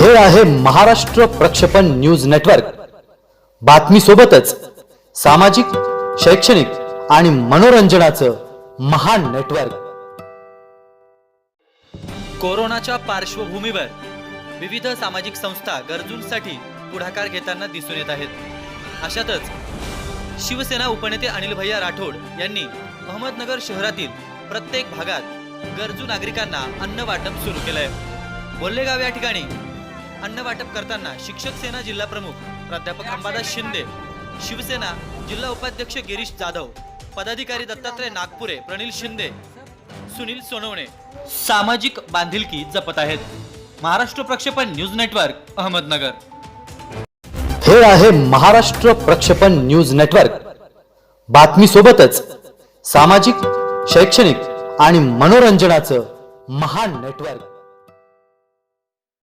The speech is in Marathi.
हे आहे महाराष्ट्र प्रक्षेपण न्यूज नेटवर्क. बातमी सोबतच सामाजिक शैक्षणिक आणि मनोरंजनाचं महान नेटवर्क. कोरोनाच्या पार्श्वभूमीवर विविध सामाजिक संस्था गरजूंसाठी पुढाकार घेताना दिसून येत आहेत. अशातच शिवसेना उपनेते अनिल भैया राठोड यांनी अहमदनगर शहरातील प्रत्येक भागात गरजू नागरिकांना अन्न वाटप सुरू केलंय. बोल्लेगाव या ठिकाणी अन्न वाटप करताना शिक्षक सेना जिल्हा प्रमुख प्राध्यापक अंबादास शिंदे शिवसेना जिल्हा उपाध्यक्ष गिरीश जाधव पदाधिकारी दत्तात्रय नागपुरे प्रणिल शिंदे सुनील सोनवणे. सामाजिक बांधिलकी जपत आहेत. महाराष्ट्र प्रक्षेपण न्यूज नेटवर्क अहमदनगर. हे आहे महाराष्ट्र प्रक्षेपण न्यूज नेटवर्क. बातमी सोबतच सामाजिक शैक्षणिक आणि मनोरंजनाचं महान नेटवर्क.